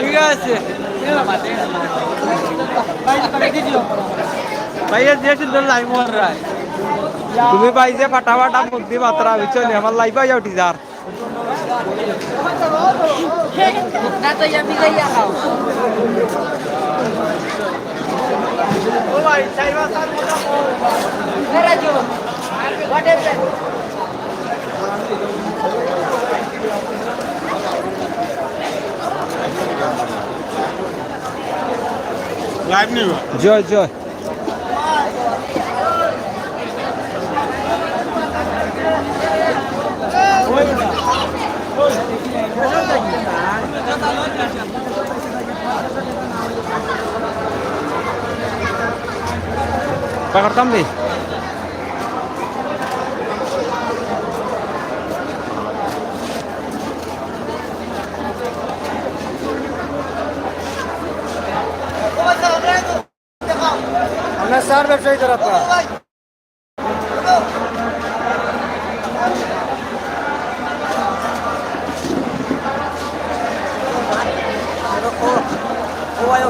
ঠিক আছে। ভাইয়া রায়। তুমি পাইছে ফাটা ফাটা মুক্তি মাত্রা বিচনি আমার লাইভ আই উঠি যার। gaya ka. জয় জয় পাকারতাম নি আমরা স্যার ব্যবসায়ী তারা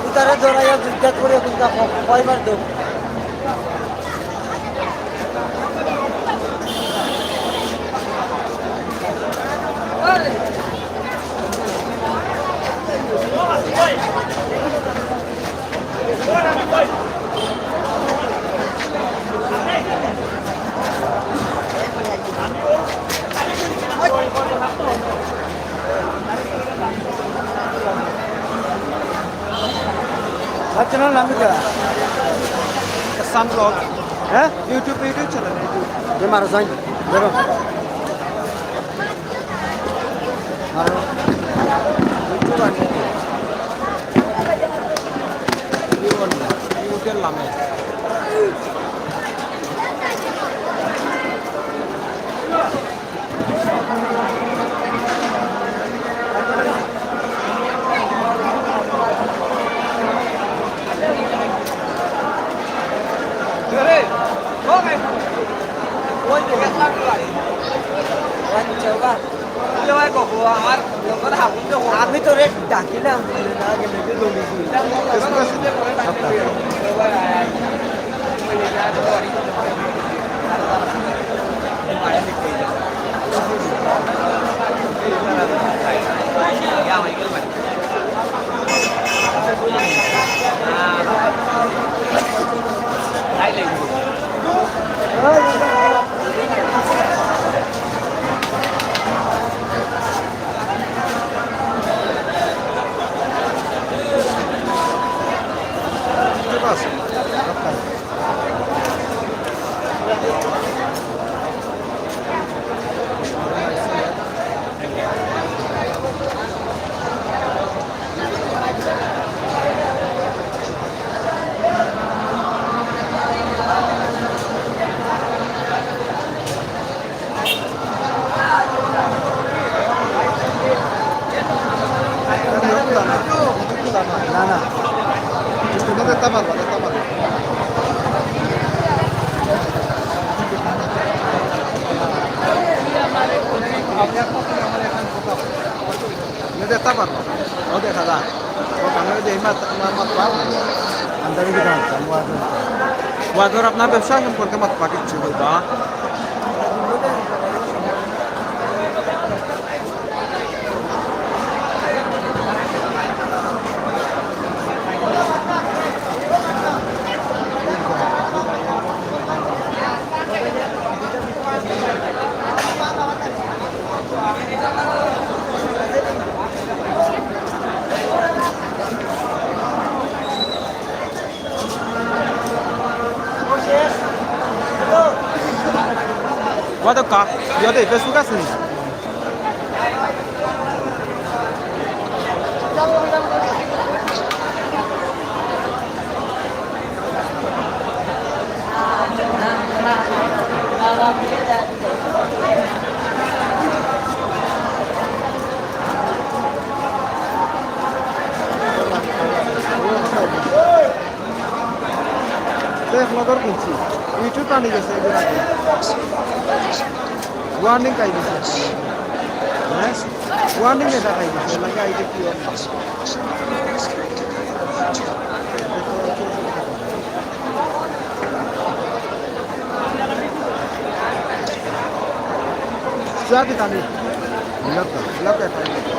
ভিতরে জড়াইয়া জিজ্ঞাসা করে কয়বার দেব। চ্যানেল নাম কি সান ব্লগ হ্যাঁ? ইউটিউব ইউটিউব চ্যানেল যে মারো যাই। দেখো মারো। ইউটিউবের নামে আমি তো রেট ডাকিলাম না না তুমি দেখতে পারবা দেখতে পারবা দেখতে পারবা ও দেখা যা ও কানে যে মাত মাত পার আন্দাজি কি জানতা মুয়া ওয়াদর আপনার ব্যবসা সম্পর্কে মত পাকিচ্ছি বলবা ওয়াদর কা ইয়াতে ফেসবুক আছে নি এক নজর কিনছি ইটু টানি গেছে এদের আগে। ওয়ার্নিং খাই গেছে ওয়ার্নিং এটা খাই গেছে এলাকা আইডি কি Zaten dan niet. Lekker.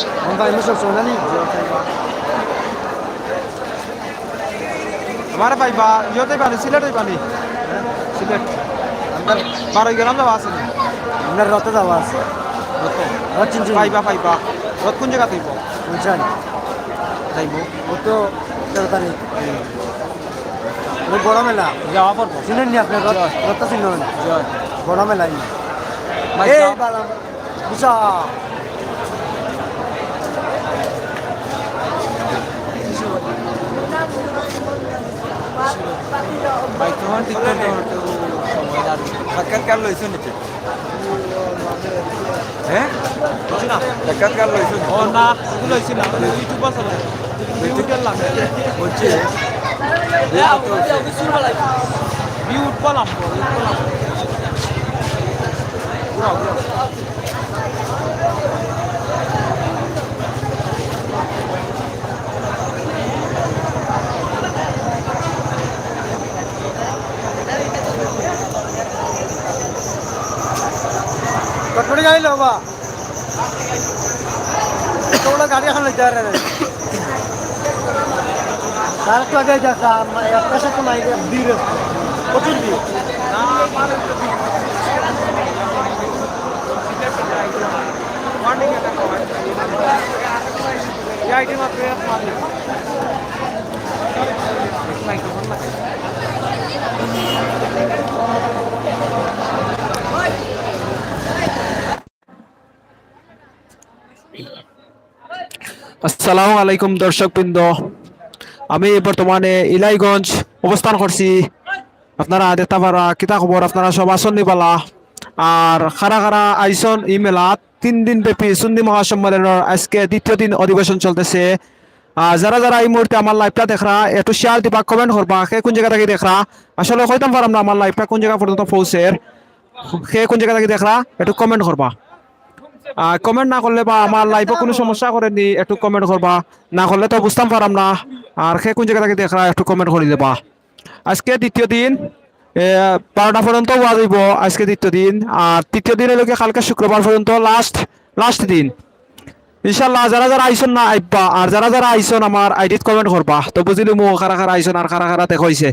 মিলত একটা আমরা এমনি সব শোনা নি আমার পাইবা ইয়তে পানি সিলেটে পানি সিলেট আমরা বারো গ্রাম যাওয়া আছে? আমরা রতে যাওয়া আছে রত চিনছি পাইবা পাইবা রত কোন জায়গা থাকব বুঝছেন যাইব ও তো তেরো তারিখ বড় মেলা যাওয়া পড়ব চিনেন নি আপনি রথ রথটা চিনেন না জয় বড় মেলাই ভাই এই যাও। বালা বুঝা ভাই তোমার একটু সময় লাগবে সাক্ষাৎকার লইছো নিচে হ্যাঁ সাক্ষাৎকার লইছো না ইউটিউব আছে ইউটিউব লাগে বলছি উঠপালাম কটকটি গাড়ি লো বা তোমরা গাড়ি এখন লইতে পারে না তার তো আগে দেখা একটা সাথে নাই ভিড় প্রচুর ভিড় মর্নিং এটা খাওয়াই এই আইটেম আপনি মারলে মাইক্রোফোন লাগে আসসালামু আলাইকুম দর্শকবৃন্দ। আমি বর্তমানে ইলাইগঞ্জ অবস্থান করছি। আপনারা দেখতে পারা কিতা খবর আপনারা সব আসন নিপালা আর খারা খারা আইসন ই মেলাত তিন দিন ব্যাপী সুন্দি মহাসম্মেলনের আজকে দ্বিতীয় দিন অধিবেশন চলতেছে। যারা যারা এই মুহূর্তে আমার লাইভটা দেখরা, একটু শেয়ার দিবা কমেন্ট করবা সে কোন জায়গা থেকে দেখরা? আসলে হইতাম পারাম না, আমার লাইভটা কোন জায়গা পর্যন্ত পৌঁছের। সে কোন জায়গা থেকে দেখরা, একটু কমেন্ট করবা। কমেন্ট না করলে বা আমার লাইফে কোনো সমস্যা করেনি একটু কমেন্ট করবা। না করলে তো বুঝতাম পারাম না। আর সে কোন জায়গা থেকে দেখা একটু কমেন্ট করে দেবা। আজকে দ্বিতীয় দিন বারোটা পর্যন্ত ওয়া দিব আজকে দ্বিতীয় দিন। আর তৃতীয় দিন এলোকে কালকে শুক্রবার পর্যন্ত লাস্ট লাস্ট দিন। ইনশাল্লাহ যারা যারা আইসন না আইবা আর যারা যারা আইসন আমার আইডিত কমেন্ট করবা। তো বুঝলি মো খারা খারা আইসন আর খারা খারা দেখাইছে।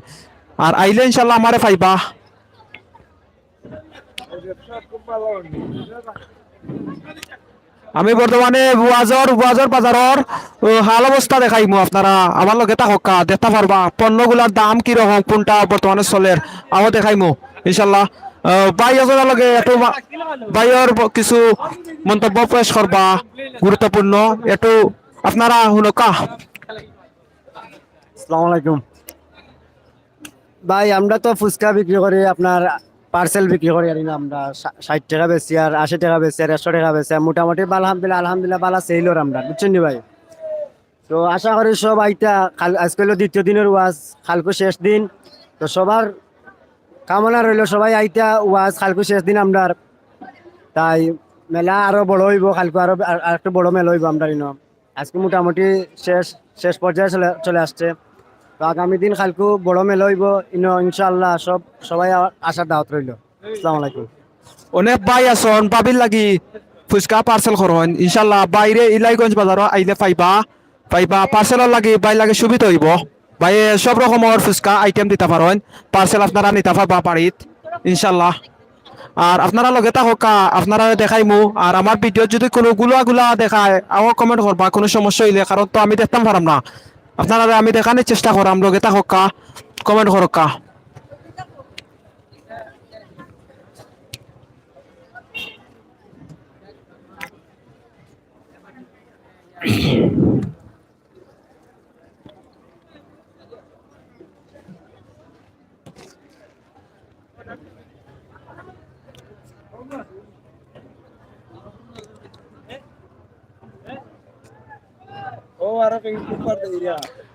আর আইলে ইনশাল্লাহ আমারে পাইবা। আমি বর্তমানে বুয়াজর বুয়াজর বাজারর হাল অবস্থা দেখাইমু আপনারা। আমার লগে থাকা দেখতে পারবা পণ্যগুলার দাম কি রকম কোনটা বর্তমানে চলের আমিও দেখাইমু ইনশাল্লাহ। ভাই এজনের লগে একটু ভাইয়ের কিছু মন্তব্য পেশ করবা গুরুত্বপূর্ণ একটু আপনারা শুনকা আসসালামু আলাইকুম। ভাই আমরা তো ফুচকা বিক্রি করি, আপনার পার্সেল বিক্রি করি আর আমরা ষাট টাকা বেশি আর আশি টাকা বেশি আর একশো টাকা বেশি আর মোটামুটি আলহামদুলিল্লাহ আলহামদুলিল্লাহ বালা সেইলর আমরা, বুঝছেন নি ভাই? তো আশা করি সব আইতা কাল আজকে হলো দ্বিতীয় দিনের ওয়াজ, কালকে শেষ দিন। তো সবার কামনা রইল সবাই আইতা ওয়াজ, কালকে শেষ দিন আমরা তাই মেলা আরও বড় হইব, কালকে আরও আর একটু বড় মেলা হইব আমরা আজকে মোটামুটি শেষ শেষ পর্যায়ে চলে চলে আসছে। আগামী দিন কালকে বড় মেলা হইব। ইনো ইনশাল্লাহ সব সবাই আসার দাওয়াত রইল। আসসালামু আলাইকুম। অনেক ভাই আছন, পাবির লাগি ফুচকা পার্সেল করন ইনশাল্লাহ বাইরে ইলাইগঞ্জ বাজার আইলে পাইবা। পাইবা পার্সেলর লাগি বাই লাগে সুবিধা হইব। বাইয়ে সব রকমের ফুচকা আইটেম দিতে পারেন পার্সেল আপনারা নিতে পারবা বাড়িত ইনশাল্লাহ আর আপনারা লগে থাকা আপনারা দেখাইমু। আর আমার ভিডিও যদি কোনো গুলা গুলা দেখায় আমাকে কমেন্ট করবা কোনো সমস্যা হইলে কারণ তো আমি দেখতাম পারাম না। আপনারা আমি দেখানোর চেষ্টা করাম লগে থাকা কমেন্ট করকা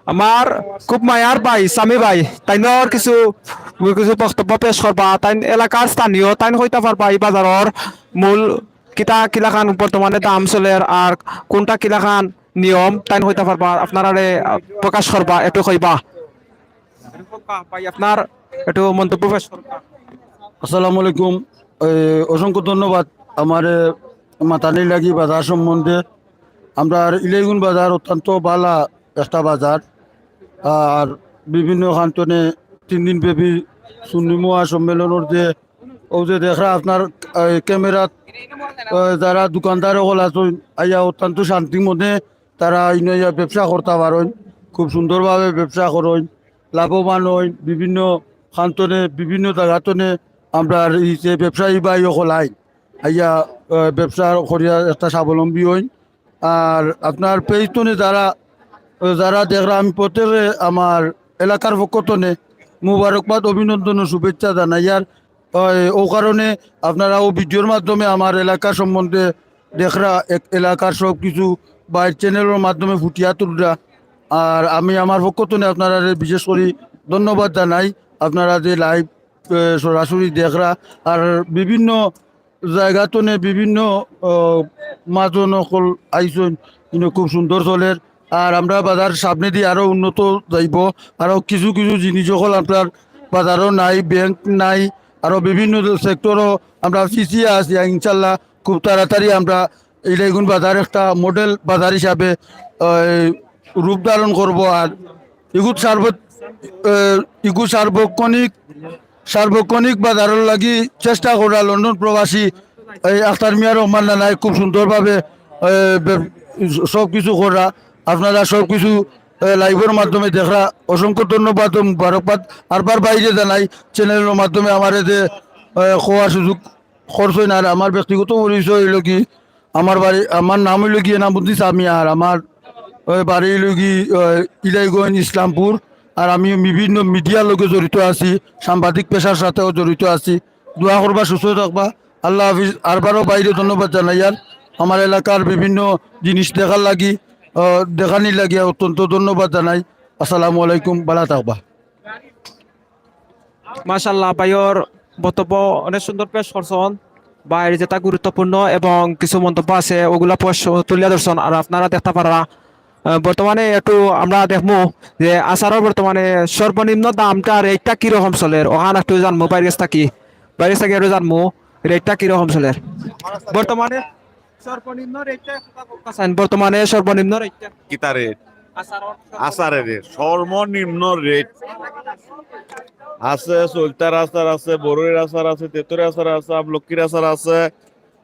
আমার খুব মায়ার ভাই স্বামী ভাই তাইনর কিছু কিছু বক্তব্য পেশ করবা তাই এলাকার স্থানীয় তাই হইতে পারবা এই বাজারের মূল কিতা কিলাখান বর্তমানে দাম চলে আর কোনটা কিলাখান নিয়ম তাই হইতে পারবা আপনারা প্রকাশ করবা একটু কইবা ভাই আপনার একটু মন্তব্য পেশ করুন আসসালামু আলাইকুম অসংখ্য ধন্যবাদ আমার মাতানি লাগি বাজার সম্বন্ধে আমরা ইলেগুন বাজার অত্যন্ত বালা একটা বাজার। আর বিভিন্ন খান্তনে তিন দিন ব্যাপী সুন্নিমোয়া সম্মেলনের যে ও যে দেখা আপনার এই, ক্যামেরাত যারা দোকানদার সকল আছেন আইয়া অত্যন্ত শান্তি মনে তারা ইনইয়া ব্যবসা করতে পারেন। খুব সুন্দরভাবে ব্যবসা করেন লাভবান হই বিভিন্ন খান্তনে বিভিন্ন জায়গাতনে আমরা এই যে ব্যবসায়ী বা সকল আই আইয়া ব্যবসা করিয়া একটা স্বাবলম্বী হই। আর আপনার পেইতনে যারা যারা দেখরা আমি প্রত্যেকে আমার এলাকার পক্ষতনে মুবারকবাদ অভিনন্দন ও শুভেচ্ছা জানাইয়ার আহ, ও কারণে আপনারা ও ভিডিওর মাধ্যমে আমার এলাকা সম্বন্ধে দেখরা এলাকার সব কিছু বা চ্যানেলের মাধ্যমে ফুটিয়া তুলরা। আর আমি আমার পক্ষতনে আপনারা বিশেষ করে ধন্যবাদ জানাই। আপনারা যে লাইভ সরাসরি দেখরা। আর বিভিন্ন জায়গাতনে বিভিন্ন মাজন অকল আইসন কিন্তু খুব সুন্দর চলের। আর আমরা বাজার সামনে দিয়ে আরও উন্নত যাইব। আরও কিছু কিছু জিনিস সকল আপনার বাজারও নাই ব্যাংক নাই, আরও বিভিন্ন সেক্টরও আমরা পিছিয়ে আছি, ইনশাল্লাহ। খুব তাড়াতাড়ি আমরা ইলেগুন বাজার একটা মডেল বাজার হিসাবে রূপ ধারণ করব। আর ইগুত সার্ব ইগু সার্বক্ষণিক সার্বক্ষণিক বাজারের লাগি চেষ্টা করা লন্ডন প্রবাসী, এই আখতার মিয়া রহমান নানায় খুব সুন্দরভাবে সব কিছু করা। আপনারা সব কিছু লাইভের মাধ্যমে দেখা অসংখ্য ধন্যবাদ ও মুবারকবাদ। আরবার বাইরে জানাই চ্যানেলের মাধ্যমে আমার যে খোয়ার সুযোগ খরচ হয় না আর আমার ব্যক্তিগত পরিচয় হইল কি, আমার বাড়ি, আমার নাম হইল কি, এনামুদ্দিন সামি আর আমার বাড়ি হইল কি ইলাইগঞ্জ ইসলামপুর। আর আমি বিভিন্ন মিডিয়ার লগে জড়িত আছি সাংবাদিক পেশার সাথেও জড়িত আছি। দোয়া করবা সুস্থ থাকবা। আল্লাহ হাফিজ। আরবারও বাইরে ধন্যবাদ জানাই। আর আমার এলাকার বিভিন্ন জিনিস দেখার লাগি আহ, দেখানির লাগি অত্যন্ত ধন্যবাদ জানাই। আসসালামু আলাইকুম ভালো থাকবা। মাশাল্লাহ ভাইয়র বক্তব্য অনেক সুন্দর পেশ করছেন। বাইরে যেটা গুরুত্বপূর্ণ এবং কিছু মন্তব্য আছে ওগুলা তুলিয়া ধরছেন। আর আপনারা দেখতে পারা বর্তমানে একটু আমরা দেখব যে আচারের বর্তমানে সর্বনিম্ন দামটা রেটটা কীরকম চলে? ওখান একটু জানব বাইরে থাকি বাইরে থাকি একটু জানব রেটটা কীরকম চলে? বর্তমানে সর্বনিম্ন রেটটা বর্তমানে সর্বনিম্ন রেটটা কিতা রেট আচারের আচারের রেট সর্বনিম্ন রেট আছে সলতার আচার আছে বড়ের আচার আছে তেতুরের আচার আছে আমলক্ষীর আচার আছে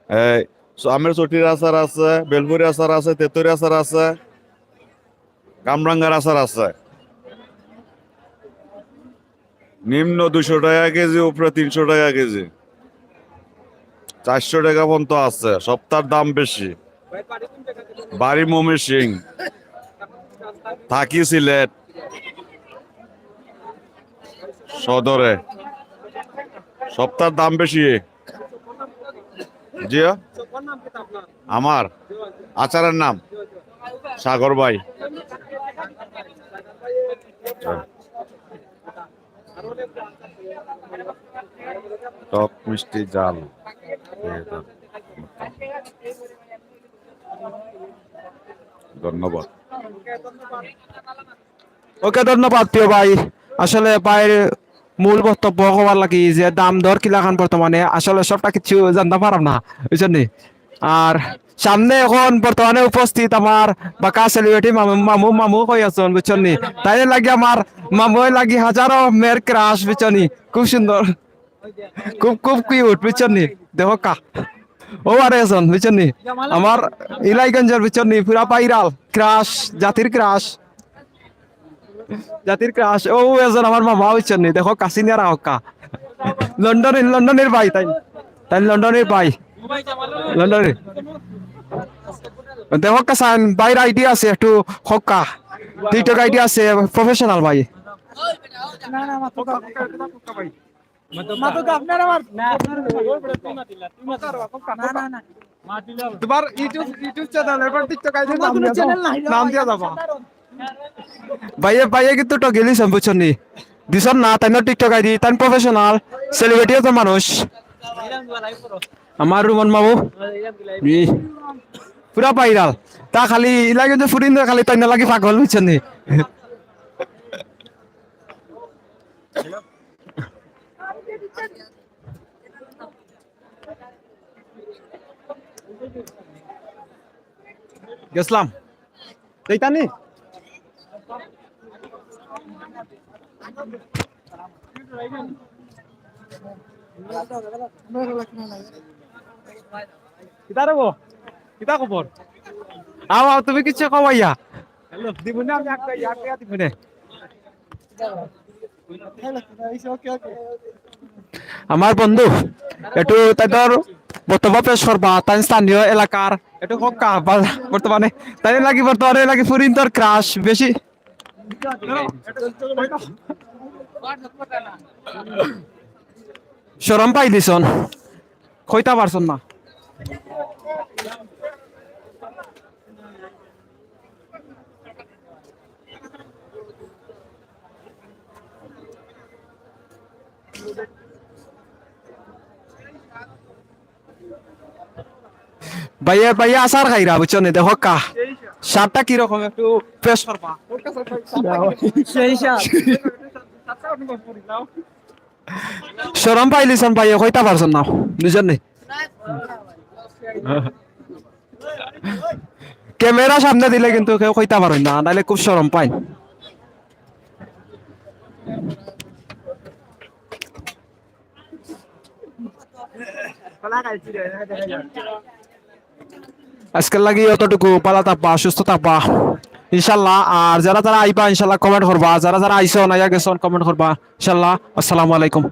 এই, আমের চটির আচার আছে বেলপুরি আচার আছে তেতুরি আচার আছে। কামরাঙ্গার আচার আছে। নিম্ন দুশো টাকা কেজি, উপরে তিনশো টাকা কেজি। চারশো টাকা পর্যন্ত আছে, সপ্তাহের দাম বেশি। বাড়ি মমি সিং। থাকি সিলেট। সদরে। সপ্তাহের দাম বেশি। জি আমার? আচারের নাম? সাগর ভাই। টক মিষ্টি জাল। ধন্যবাদ। ওকে, ধন্যবাদ প্রিয় ভাই। আসলে ভাইয়ের মূল বক্তব্য হওয়ার লাগি যে দাম দর কিলাখান বর্তমানে, আসলে সবটা কিছু জানতে পারলাম না, বুঝছেন? আর সামনে এখন বর্তমানে উপস্থিত আমার বাঁকা সেলিব্রিটি মামু মামু হয়ে আছেন বুঝছেন তাই লাগি আমার মামু লাগি হাজারো মেয়ের ক্রাশ বুঝছেন খুব সুন্দর খুব খুব কিউট বুঝছেন? দেখো কা। ও আরে আছেন বুঝছেন? আমার ইলাইগঞ্জের বুঝছেন? পুরা পাইরাল ক্রাশ জাতির ক্রাশ জাতির ক্রাশ ও এজন আমার মামা হইছেন নি দেখো কাসিনিয়ার হক্কা লন্ডনের লন্ডনের ভাই তাই। তাই লন্ডনের ভাই। লন্ডনের দেখো কাসান বাইর আইডিয়া আছে একটু হক্কা। টিকটক আইডিয়া আছে প্রফেশনাল ভাই। তোমার ইউটিউব ইউটিউব চ্যানেল এবার টিকটক আইডি নাম দিয়া নাম দিয়া যাবা ভাইয়ে ভাইয়ে কিন্তু তো গেলিস নি। দিছন না তাই টিকটক আইডি তাই প্রফেশনাল সেলিব্রিটিও তো মানুষ। আমার রুমন মামু ই, পুরা পাইরাল। তা খালি লাগে যে ফুরিন খালি তাই না লাগে পাগল বুঝছেন গেছলাম তাইতা কিতা রবো কিতা খবর আও আমি একটা আমার বন্ধু একটু তাদের পেশ করবা তাই স্থানীয় এলাকার হকা বর্তমানে তাই লাগি বর্তমানে লাগি ফুরিন্তর ক্রাশ বেশি সরম পাই দিছন কইতা পারছন না ভাইয়া ভাইয়া আসার খাইরা বুঝছ দেখো কা সারটা কীরকম একটু পেশ করবা সরম পাইলিছন ভাইয়া কইতা পারছন না বুঝছেন নি ক্যামেরা সামনে দিলে কিন্তু কেউ কইতা পারেন না নাইলে খুব সরম পাই আজকের লাগি অতটুকু, পালা থাকবা সুস্থ থাকবা ইনশাল্লাহ, আর যারা যারা আইবা, ইনশাল্লাহ কমেন্ট করবা। যারা যারা আইসো না গেছন কমেন্ট করবা। ইনশাল্লাহ, আসসালামু আলাইকুম।